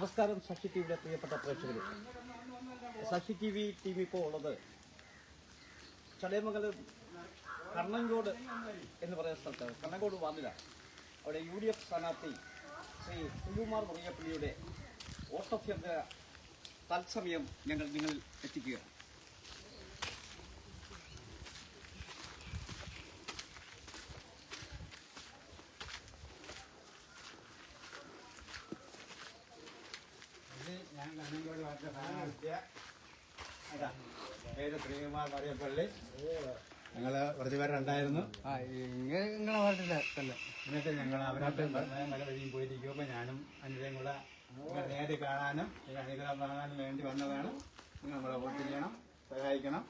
നമസ്കാരം സാക്ഷി ടി വിയുടെ പ്രിയപ്പെട്ട പ്രേക്ഷകർ സാക്ഷി ടി വി ടീം ഇപ്പോൾ ഉള്ളത് ചടയമംഗലം കണ്ണങ്കോട് എന്ന് പറയുന്ന സ്ഥലത്താണ് കണ്ണങ്കോട് വാർഡിലാണ് അവിടെ യു ഡി എഫ് സ്ഥാനാർത്ഥി ശ്രീ സുകുമാർ മുറിയപ്പള്ളിയുടെ വോട്ടഭ്യർത്ഥന തത്സമയം ഞങ്ങൾ നിങ്ങളിൽ എത്തിക്കുകയാണ് ഇത് ഞാൻ കണ്ണങ്കോട് വാർത്ത സ്ഥാനാർത്ഥിയ അതാ പേര് ശ്രീകുമാർ മറിയപ്പള്ളി ഞങ്ങൾ കുറച്ച് പേരുണ്ടായിരുന്നു ആ നിങ്ങളെ വാർഡില്ല തന്നെ. എന്നിട്ട് ഞങ്ങൾ അവരായിട്ട് മല വഴിയും പോയിരിക്കുമ്പോൾ ഞാനും അനുജയും കൂടെ നേരിൽ കാണാനും അനുഗ്രഹം വാങ്ങാനും വേണ്ടി വന്നതാണ്. നിങ്ങൾ നമ്മളെ വോട്ട് ചെയ്യണം സഹായിക്കണം.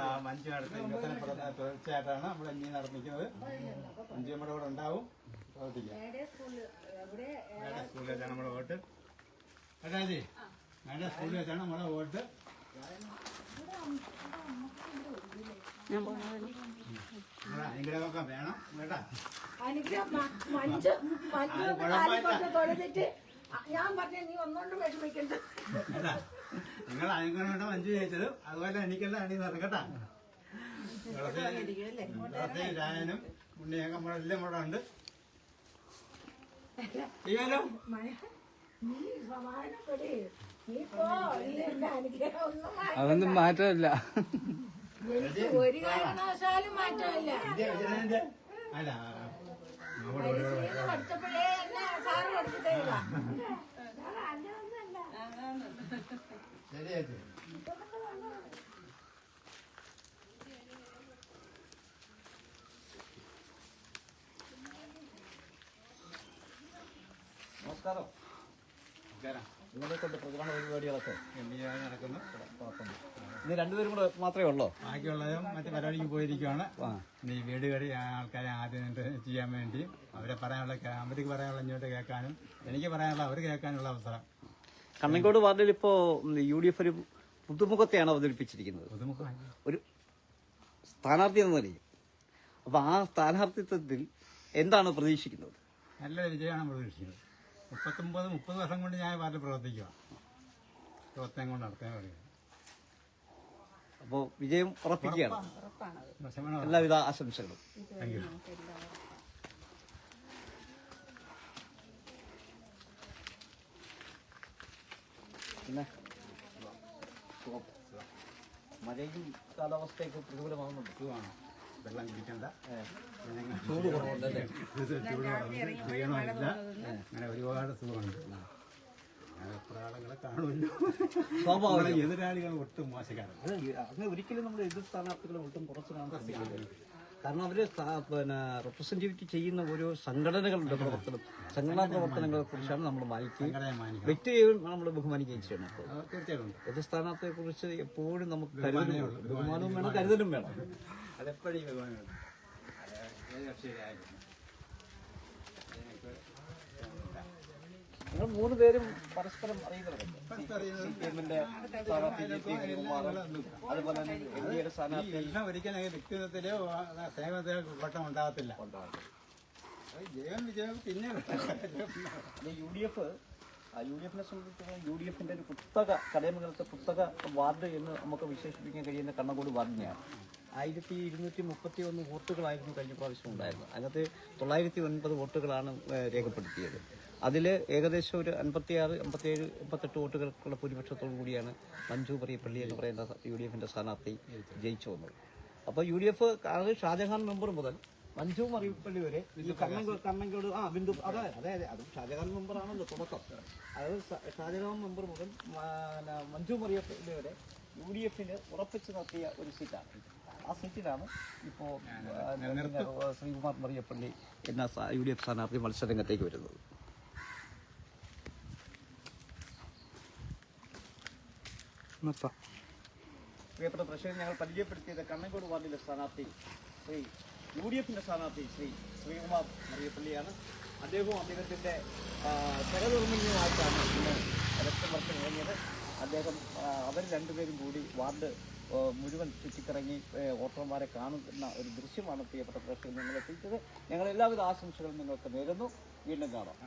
ആ മഞ്ജു നടത്തുന്ന വികസന തുടർച്ചയായിട്ടാണ് നമ്മൾ ഇനി നടത്തിക്കുന്നത് മഞ്ജു നമ്മുടെ കൂടെ ഉണ്ടാവും. പ്രവർത്തിക്കാം. ഞങ്ങളുടെ നമ്മുടെ വോട്ട്? കേട്ടാജി ഞങ്ങളുടെ സ്കൂളിൽ വെച്ചാണ് നമ്മളെ വോട്ട്. അനുഗ്രഹമൊക്കെ വേണം. കേട്ടാ? അനുഗ്രഹം തൊഴുതിട്ട് ഞാൻ പറഞ്ഞ നീ ഒന്നുകൊണ്ട് വിഷമിക്കണ്ട. കേട്ടാ? നിങ്ങൾ അനുഗ്രഹം മഞ്ജു ജയിച്ചത്. അതുപോലെ എനിക്കല്ല അണി നടക്കും കേട്ടാ? തുളസി രായനും ഉണ്ണിയൊക്കെ നമ്മളെല്ലാം കൂടെ ഉണ്ട്. ചെയ്യാലോ? അതൊന്നും മാറ്റമില്ല. ഒരു കാരണവശാലും മാറ്റമില്ല. പഠിച്ചപ്പോഴേ എന്നെ സാറ് നമസ്കാരം. നിങ്ങളെ കൊണ്ട് പ്രചരണ പരിപാടികളൊക്കെ നടക്കുന്നു. ഇന്ന് രണ്ടുപേരും കൂടെ മാത്രമേ ഉള്ളോ? ബാക്കിയുള്ളതും മറ്റു പരിപാടിക്ക് പോയിരിക്കുകയാണ് ഇനി വീട് കയറി ആൾക്കാരെ ആദ്യം ചെയ്യാൻ വേണ്ടി അവരെ പറയാനുള്ള അവർക്ക് പറയാനുള്ള ഇങ്ങോട്ട് കേൾക്കാനും എനിക്ക് പറയാനുള്ള അവർ കേൾക്കാനുള്ള അവസരം. കണ്ണങ്കോട് വാർഡിൽ ഇപ്പോ യു ഡി എഫ് ഒരു പുതുമുഖത്തെയാണ് അവതരിപ്പിച്ചിരിക്കുന്നത്. പുതുമുഖം ഒരു സ്ഥാനാർത്ഥി എന്ന നിലയിൽ. അപ്പൊ ആ സ്ഥാനാർത്ഥിത്വത്തിൽ എന്താണ് പ്രതീക്ഷിക്കുന്നത്? നല്ല വിജയമാണ് പ്രതീക്ഷിക്കുന്നത്. മുപ്പത്തൊമ്പത് മുപ്പത് വർഷം കൊണ്ട് ഞാൻ പാർട്ടി പ്രവർത്തിക്കുക പ്രവർത്തനം കൊണ്ട് നടത്താൻ പറയുന്നത് അപ്പോൾ വിജയം ഉറപ്പിക്കുകയാണ്. എല്ലാവിധ ആശംസകളും. താങ്ക് യു പിന്നെ. മഴയും കാലാവസ്ഥയൊക്കെ പ്രതികൂലമാകുന്നുണ്ട് സുഖമാണ് വെള്ളം കുടിക്കണ്ട. ചൂട് കുറവുണ്ടല്ലേ? ചൂട് ക്ഷീണമില്ല അങ്ങനെ ഒരുപാട് സുഖമുണ്ട്. ആളുകളെ കാണുമല്ലോ. സ്വാഭാവികം. എതിരാളികൾ ഒട്ടും മോശക്കാരാണ് അത് അങ്ങനെ ഒരിക്കലും നമ്മുടെ എതിർ സ്ഥാനാർത്ഥികളെ ഒട്ടും കുറച്ച് കാണാൻ കാരണം അവർ പിന്നെ റെപ്രസെന്റേറ്റീവ് ചെയ്യുന്ന ഓരോ സംഘടനകളുടെ പ്രവർത്തനം സംഘടനാ പ്രവർത്തനങ്ങളെ കുറിച്ചാണ് നമ്മൾ മാനിക്കുകയും വ്യക്തിയെയും നമ്മൾ ബഹുമാനിക്കുകയും ചെയ്യണം തീർച്ചയായിട്ടും. എതിർ സ്ഥാനാർത്ഥിയെ കുറിച്ച് എപ്പോഴും നമുക്ക് കരുതലും ബഹുമാനവും വേണം കരുതലും വേണം. അതെപ്പോഴും അത് ഏത് ഞങ്ങൾക്ക് നിങ്ങൾ മൂന്ന് പേരും പരസ്പരം അറിയുന്നവരല്ലേ? സ്ഥാനാർത്ഥി ജെ പി ഹരികുമാർ അതുപോലെ തന്നെ സ്ഥാനാർത്ഥി. എല്ലാം ഒരിക്കലും വ്യക്തിത്വത്തിലോ സേവനത്തിലോ കുഴപ്പം ഉണ്ടാകത്തില്ല. ജയം വിജയം പിന്നെ U D F U D എഫിനെ സംബന്ധിച്ചിടത്തോളം യു ഡി എഫിന്റെ ഒരു പുസ്തക കടയമംഗലത്തെ പുസ്തക വാർഡ് എന്ന് നമുക്ക് വിശേഷിപ്പിക്കാൻ കഴിയുന്ന കണ്ണങ്കോട് വാർഡിനെയാണ്. ആയിരത്തി ഇരുന്നൂറ്റി മുപ്പത്തി ഒന്ന് വോട്ടുകളായിരുന്നു കഴിഞ്ഞ പ്രാവശ്യം ഉണ്ടായിരുന്നത്. അതിനകത്ത് തൊള്ളായിരത്തി ഒൻപത് വോട്ടുകളാണ് രേഖപ്പെടുത്തിയത്. അതിൽ ഏകദേശം ഒരു അൻപത്തിയാറ് അമ്പത്തിയേഴ് എൺപത്തെട്ട് വോട്ടുകൾക്കുള്ള ഭൂരിപക്ഷത്തോടു കൂടിയാണ് മഞ്ജു പറയപ്പള്ളി എന്ന് പറയുന്ന യു ഡി എഫിന്റെ സ്ഥാനാർത്ഥി ജയിച്ചു വന്നത്. അപ്പോൾ യു ഡി എഫ് അത് ഷാജഹാൻ മെമ്പർ മുതൽ മഞ്ജു മറിയപ്പള്ളി വരെ ഈ കണ്ണങ്കോട് കണ്ണങ്കോട് ആ ബിന്ദു അതെ അതെ അതെ അത് ഷാജഹാൻ മെമ്പറാണല്ലോ തുടക്കം. അതായത് ഷാജഹാൻ മെമ്പർ മുതൽ മഞ്ജു മറിയപ്പള്ളി വരെ യു ഡി എഫിന് ഉറപ്പിച്ചു നിർത്തിയ ഒരു സീറ്റാണ്. ആ സീറ്റിലാണ് ഇപ്പോൾ ശ്രീകുമാർ മറിയപ്പള്ളി എന്ന യു ഡി എഫ് സ്ഥാനാർത്ഥി മത്സരരംഗത്തേക്ക് വരുന്നത്. പ്രിയപ്പെട്ട പ്രേക്ഷകർ ഞങ്ങൾ പരിചയപ്പെടുത്തിയത് കണ്ണങ്കോട് വാർഡിലെ സ്ഥാനാർത്ഥി ശ്രീ യു ഡി എഫിന്റെ സ്ഥാനാർത്ഥി ശ്രീ ശ്രീകുമാർ മറിയപ്പള്ളിയാണ്. അദ്ദേഹവും അദ്ദേഹത്തിന്റെ ആ, സഹധർമ്മിണിയുമായിട്ടാണ് ഇന്ന് ഇലക്ഷൻ വർഷം ഇറങ്ങിയത് അദ്ദേഹം അവർ രണ്ടുപേരും കൂടി വാർഡ് മുഴുവൻ ചുറ്റിക്കറങ്ങി വോട്ടർമാരെ കാണുന്ന ഒരു ദൃശ്യമാണ് പ്രിയപ്പെട്ട പ്രേക്ഷകർ ഞങ്ങൾ എല്ലാവിധ ആശംസകളും നിങ്ങൾക്ക് നേരുന്നു. വീണ്ടും കാണാം.